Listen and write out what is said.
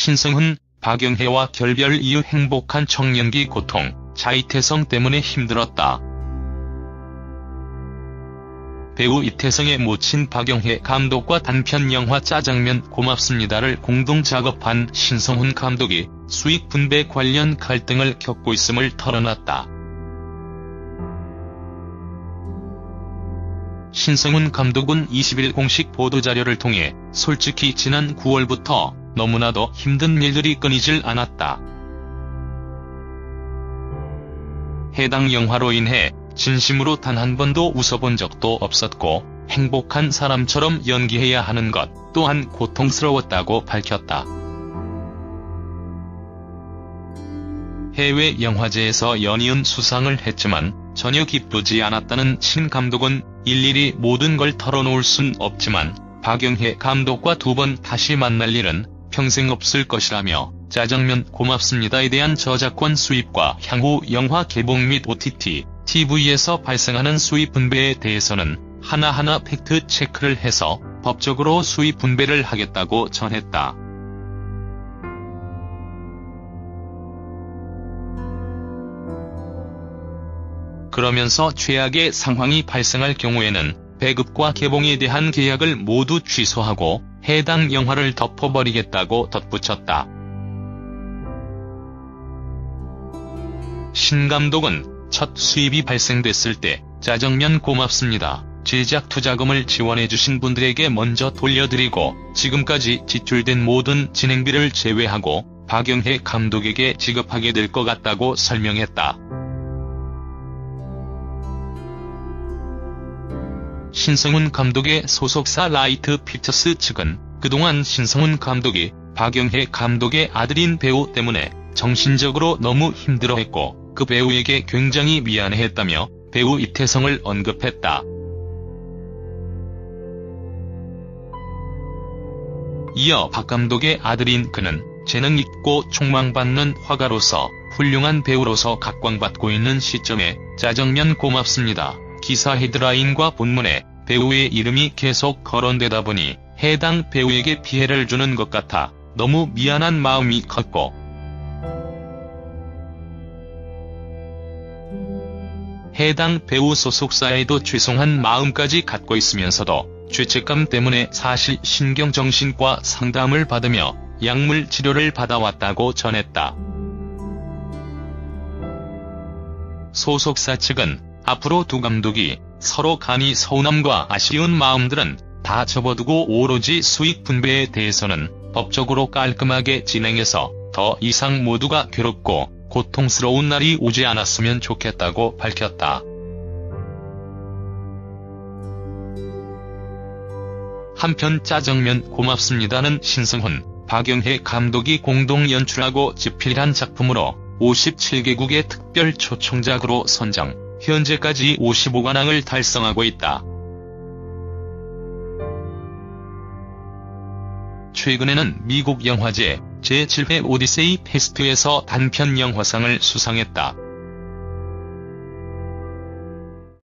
신성훈, 박영혜와 결별 이후 행복한 청년기 고통, 자이태성 때문에 힘들었다. 배우 이태성의 모친 박영혜 감독과 단편 영화 짜장면 고맙습니다를 공동 작업한 신성훈 감독이 수익 분배 관련 갈등을 겪고 있음을 털어놨다. 신성훈 감독은 20일 공식 보도자료를 통해 솔직히 지난 9월부터 너무나도 힘든 일들이 끊이질 않았다. 해당 영화로 인해 진심으로 단 한 번도 웃어본 적도 없었고 행복한 사람처럼 연기해야 하는 것 또한 고통스러웠다고 밝혔다. 해외 영화제에서 연이은 수상을 했지만 전혀 기쁘지 않았다는 신 감독은 일일이 모든 걸 털어놓을 순 없지만 박영혜 감독과 두 번 다시 만날 일은 평생 없을 것이라며 짜장면 고맙습니다에 대한 저작권 수입과 향후 영화 개봉 및 OTT, TV에서 발생하는 수입 분배에 대해서는 하나하나 팩트 체크를 해서 법적으로 수입 분배를 하겠다고 전했다. 그러면서 최악의 상황이 발생할 경우에는 배급과 개봉에 대한 계약을 모두 취소하고 해당 영화를 덮어버리겠다고 덧붙였다. 신 감독은 첫 수입이 발생됐을 때 짜장면 고맙습니다. 제작 투자금을 지원해주신 분들에게 먼저 돌려드리고 지금까지 지출된 모든 진행비를 제외하고 박영혜 감독에게 지급하게 될 것 같다고 설명했다. 신성훈 감독의 소속사 라이트 피처스 측은 그동안 신성훈 감독이 박영혜 감독의 아들인 배우 때문에 정신적으로 너무 힘들어했고 그 배우에게 굉장히 미안해했다며 배우 이태성을 언급했다. 이어 박 감독의 아들인 그는 재능 있고 촉망받는 화가로서 훌륭한 배우로서 각광받고 있는 시점에 짜장면 고맙습니다. 기사 헤드라인과 본문에 배우의 이름이 계속 거론되다 보니 해당 배우에게 피해를 주는 것 같아 너무 미안한 마음이 컸고 해당 배우 소속사에도 죄송한 마음까지 갖고 있으면서도 죄책감 때문에 사실 신경정신과 상담을 받으며 약물 치료를 받아왔다고 전했다. 소속사 측은 앞으로 두 감독이 서로 간이 서운함과 아쉬운 마음들은 다 접어두고 오로지 수익 분배에 대해서는 법적으로 깔끔하게 진행해서 더 이상 모두가 괴롭고 고통스러운 날이 오지 않았으면 좋겠다고 밝혔다. 한편 짜장면 고맙습니다는 신성훈, 박영혜 감독이 공동 연출하고 집필한 작품으로 57개국의 특별 초청작으로 선정, 현재까지 55관왕을 달성하고 있다. 최근에는 미국 영화제 제7회 오디세이 페스트에서 단편 영화상을 수상했다.